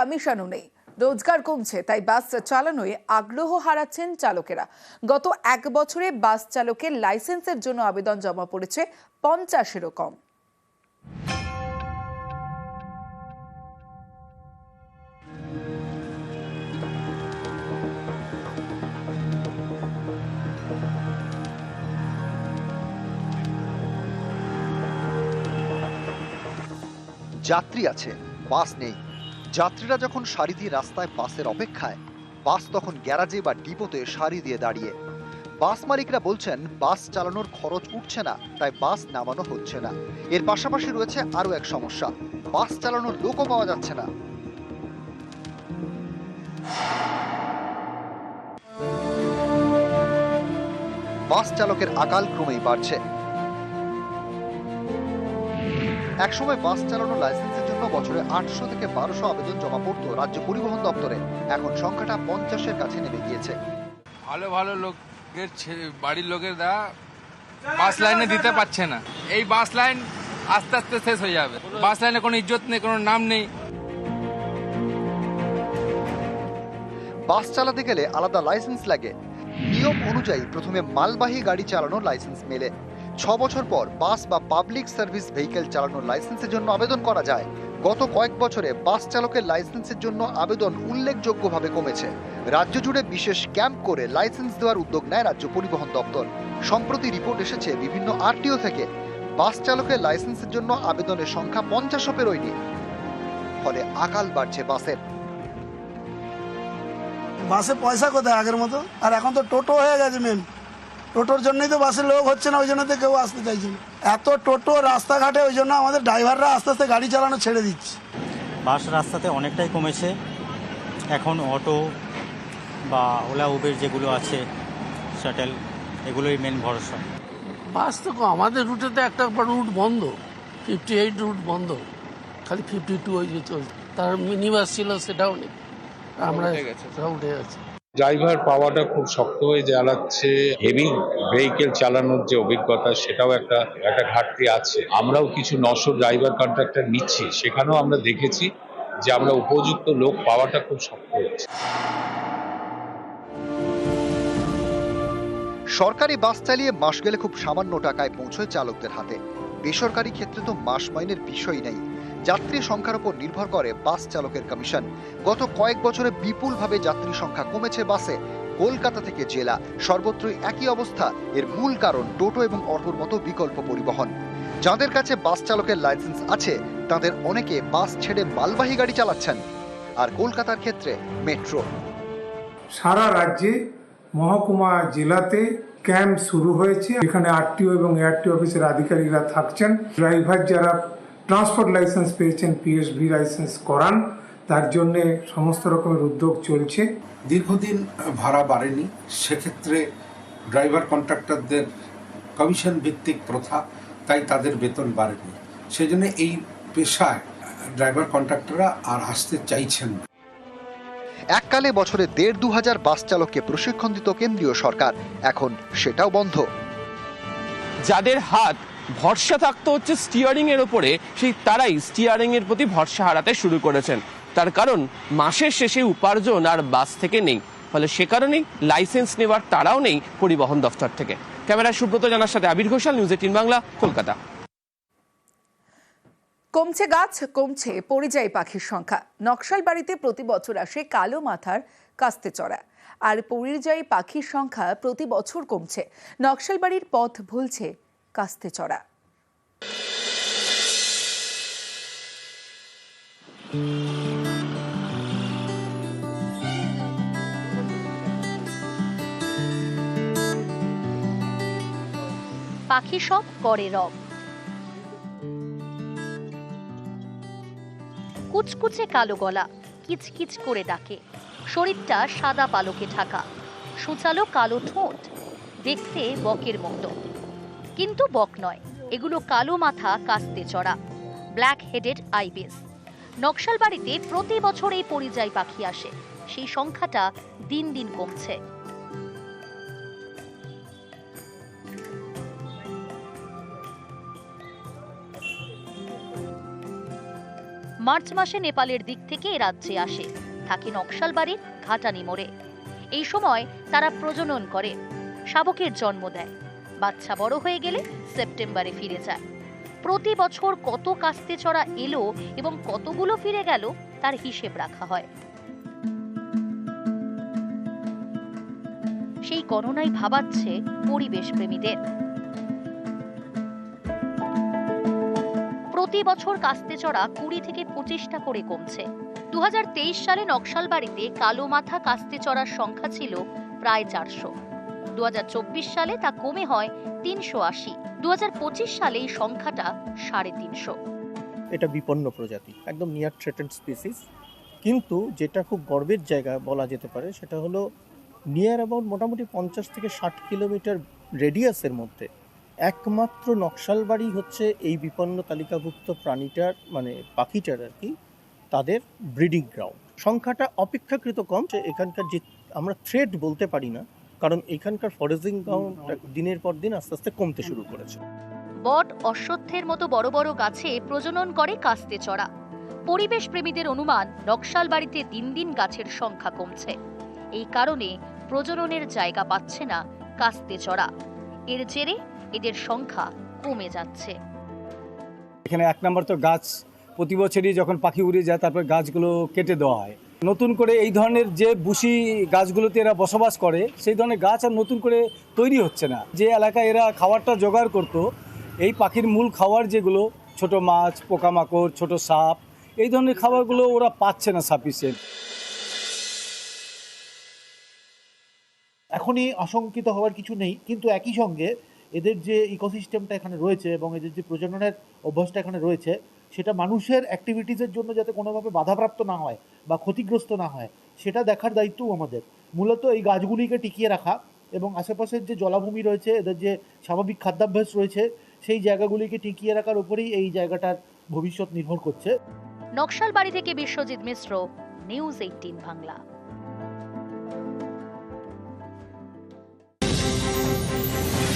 কমিশনও নেই। রোজগার কমছে, তাই বাস চালানোয় আগ্রহ হারাচ্ছেন চালকেরা। গত এক বছরে বাস চালকের লাইসেন্সের জন্য আবেদন জমা পড়েছে পঞ্চাশেরও কম। যাত্রী আছে, বাস নেই। যাত্রীরা যখন সারি দিয়ে রাস্তায় বাসের অপেক্ষায়, বাস তখন গ্যারাজে বা ডিপোতে সারি দিয়ে দাঁড়িয়ে। বাস মালিকরা বলছেন, বাস চালানোর খরচ উঠছে না, তাই বাস নামানো হচ্ছে না। এর পাশাপাশি রয়েছে আরও এক সমস্যা, বাস চালানোর লোকও পাওয়া যাচ্ছে না। বাস চালকের আকাল ক্রমেই বাড়ছে। একসময় বাস চালানো লাইসেন্সের জন্য বছরে আটশো থেকে বারোশো আবেদন জমা পড়তো রাজ্য পরিবহন দপ্তরে। এখন সংখ্যাটা পঞ্চাশের কাছে নেমে গিয়েছে। ভালো ভালো লোকের বাড়ির লোকেরা বাস লাইনে দিতে পারছে না। এই বাস লাইন আস্তে আস্তে শেষ হয়ে যাবে। বাস লাইনে কোনো ইজ্জত নেই কোনো নাম নেই। বাস চালাতে গেলে আলাদা লাইসেন্স লাগে। নিয়ম অনুযায়ী প্রথমে মালবাহী গাড়ি চালানোর লাইসেন্স মেলে। ছ বছর পর বাস বা পাবলিক সার্ভিস ভেহিকেল চালানোর লাইসেন্সের জন্য আবেদন করা যায়। গত কয়েক বছরে বাস চালকের লাইসেন্সের জন্য আবেদন উল্লেখযোগ্যভাবে কমেছে। রাজ্য জুড়ে বিশেষ ক্যাম্প করে লাইসেন্স দেওয়ার উদ্যোগ নেয় রাজ্য পরিবহন দপ্তর। সম্প্রতি রিপোর্ট এসেছে বিভিন্ন আরটিও থেকে বাস চালকের লাইসেন্সের জন্য আবেদনের সংখ্যা পঞ্চাশও পেরোয়নি। ফলে আকাল বাড়ছে বাসের। বাসে পয়সা কোথায় আগের মতো? আর এখন তো টোটো হয়ে গেছে মেন টোটোর জন্যই তো বাসের লোক হচ্ছে না ওই জন্য তো কেউ আসতে চাইছে না। এত টোটো রাস্তাঘাটে ওই জন্য আমাদের ড্রাইভাররা আস্তে আস্তে গাড়ি চালানো ছেড়ে দিচ্ছে। বাস রাস্তাতে অনেকটাই কমেছে। এখন অটো বা ওলা উবের যেগুলো আছে শাটেল এগুলোই মেন ভরসা। বাস তো আমাদের রুটে তো একটা রুট বন্ধ। ফিফটি এইট রুট বন্ধ। খালি ফিফটি টু ওই যে চলছে। তার মিনি বাস ছিল সেটাও নেই। আমরা সব উঠে গেছে ড্রাইভার পাওয়াটা খুব শক্ত হয়ে জ্বালাচ্ছে। হেভি ভেহিকেল চালানোর যে অভিজ্ঞতা, সেটাও একটা একটা ঘাটতি আছে। আমরাও কিছু নশো ড্রাইভার কন্ট্রাক্টর নিচ্ছি। সেখানেও আমরা দেখেছি যে আমরা উপযুক্ত লোক পাওয়াটা খুব শক্ত হচ্ছে সরকারি বাস চালিয়ে মাস গেলে খুব সামান্য টাকায় পৌঁছয় চালকদের হাতে। বেসরকারি ক্ষেত্রে তো মাস মাইনের বিষয় নেই। যাত্রী সংখ্যার উপর নির্ভর করে বাস চালকের কমিশন গত কয়েক বছরে বিপুলভাবে যাত্রী সংখ্যা কমেছে বাসে। কলকাতা থেকে জেলা, সর্বত্রই একই অবস্থা। এর মূল কারণ টোটো এবং অটোর মতো বিকল্প পরিবহন। যাদের কাছে বাস চালকের লাইসেন্স আছে, তাদের অনেকে বাস ছেড়ে মালবাহী গাড়ি চালাচ্ছেন। আর কলকাতার ক্ষেত্রে মেট্রো সারা রাজ্যে মহকুমা জেলাতে ক্যাম্প শুরু হয়েছে। এখানে আরটিও এবং এআরটি অফিসের আধিকারিকরা থাকছেন। ড্রাইভার যারা ট্রান্সপোর্ট লাইসেন্স পেয়েছেন পিএসভি লাইসেন্স করান। তার জন্য সমস্ত রকমের উদ্যোগ চলছে। দীর্ঘদিন ভাড়া বাড়েনি। সেক্ষেত্রে ড্রাইভার কন্ট্রাক্টরদের কমিশন ভিত্তিক প্রথা তাই তাদের বেতন বাড়েনি। সেই জন্য এই পেশায় ড্রাইভার কন্ট্রাক্টররা আর আসতে চাইছেন না। এককালে বছরে দেড় দু হাজার বাস চালককে প্রশিক্ষণ দিত কেন্দ্রীয় সরকার। এখন সেটাও বন্ধ। যাদের হাত ভরসা থাকতো হচ্ছে স্টিয়ারিং এর ওপরে সেই তারাই স্টিয়ারিং এর প্রতি ভরসা হারাতে শুরু করেছেন। তার কারণ, মাসের শেষে উপার্জন আর বাস থেকে নেই। ফলে সে কারণেই লাইসেন্স নেওয়ার তারাও নেই পরিবহন দফতর থেকে। ক্যামেরা সুব্রত জানার সাথে আবির ঘোষাল নিউজ এইটিন বাংলা, কলকাতা। কমছে গাছ, কমছে পরিযায়ী পাখির সংখ্যা। নকশাল বাড়িতে প্রতি বছর আসে কালো মাথার কাস্তে চড়া। আর পরিযায়ী পাখির সংখ্যা প্রতি বছর কমছে। নকশাল বাড়ির পথ ভুলছে কাস্তে চড়া। পাখি সব করে রব কুচকুচে কালো গলা, কিচকিচ করে ডাকে। শরীরটা সাদা পালকে ঢাকা, সুচালো কালো ঠোঁট, দেখতে বকের মতো। কিন্তু বক নয়। এগুলো কালো মাথা কাস্তে চড়া ব্ল্যাক হেডেড আইবিস নকশাল বাড়িতে প্রতি বছর এই পরিযায়ী পাখি আসে। সেই সংখ্যাটা দিন দিন কমছে। মার্চ মাসে নেপালের দিক থেকে এ রাজ্যে আসে। থাকে নকশালবাড়ির ঘাটানি মোড়ে। এই সময় তারা প্রজনন করে, শাবকের জন্ম দেয়। বাচ্চা বড় হয়ে গেলে সেপ্টেম্বরে ফিরে যায়। প্রতি বছর কত কাস্তে চড়া এলো এবং কতগুলো ফিরে গেল তার হিসেব রাখা হয়। সেই গণনাই ভাবাচ্ছে পরিবেশ প্রেমীদের প্রতি বছর কাস্তে চড়া কুড়ি থেকে পঁচিশটা করে কমছে। দু হাজার তেইশ সালে নকশালবাড়িতে কালো মাথা কাস্তে চড়ার সংখ্যা ছিল প্রায় চারশো। দু সালে তা কমে হয় তিনশো আশি। দু সালে এই সংখ্যাটা সাড়ে তিনশো। এটা বিপন্ন প্রজাতি, একদম নিয়ার থ্রেটেন্ড স্পিসিস কিন্তু যেটা খুব গর্বের জায়গা বলা যেতে পারে, সেটা হলো নিয়ার অ্যাবাউট মোটামুটি পঞ্চাশ থেকে ষাট কিলোমিটার রেডিয়াসের মধ্যে একমাত্র নকশালবাড়ি হচ্ছে এই বিপন্ন তালিকাভুক্ত প্রাণীটার মানে পাখিটার আর কি, তাদের ব্রিডিং গ্রাউন্ড সংখ্যাটা অপেক্ষাকৃত কম, যে এখানকার যে আমরা থ্রেড বলতে পারি না কারণ এখানকার ফরেজিং গ্রাউন্ড দিনের পর দিন আস্তে আস্তে কমতে শুরু করেছে। বট অশ্বত্থের মতো বড় বড় গাছে প্রজনন করে কাস্তে চড়া। পরিবেশ প্রেমীদের অনুমান নকশালবাড়িতে দিন দিন গাছের সংখ্যা কমছে। এই কারণে প্রজননের জায়গা পাচ্ছে না কাস্তে চড়া। এর জেরে এদের সংখ্যা কমে যাচ্ছে। এখানে এক নম্বর তো গাছ প্রতি বছরই যখন পাখি উড়ে যায় তারপর গাছগুলো কেটে দেওয়া হয়। নতুন করে এই ধরনের যে বুশি গাছগুলোতে এরা বসবাস করে, সেই ধরনের গাছ আর নতুন করে তৈরি হচ্ছে না। যে এলাকায় এরা খাবারটা জোগাড় করতো, এই পাখির মূল খাবার যেগুলো, ছোট মাছ, পোকামাকড়, ছোট সাপ, এই ধরনের খাবারগুলো ওরা পাচ্ছে না সাফিসিয়েন্ট এখনই আশঙ্কিত হওয়ার কিছু নেই, কিন্তু একই সঙ্গে এদের যে ইকোসিস্টেমটা এখানে রয়েছে এবং এদের যে প্রজননের অভ্যাসটা এখানে রয়েছে, সেটা মানুষের অ্যাক্টিভিটিসের জন্য যাতে কোনোভাবে বাধাপ্রাপ্ত না হয় বা ক্ষতিগ্রস্ত না হয়, সেটা দেখার দায়িত্বও আমাদের। মূলত এই গাছগুলিকে টিকিয়ে রাখা এবং আশেপাশের যে জলাভূমি রয়েছে, এদের যে স্বাভাবিক খাদ্যাভ্যাস রয়েছে, সেই জায়গাগুলিকে টিকিয়ে রাখার উপরেই এই জায়গাটার ভবিষ্যৎ নির্ভর করছে। নকশালবাড়ি থেকে বিশ্বজিৎ মিশ্র নিউজ এইটিন বাংলা।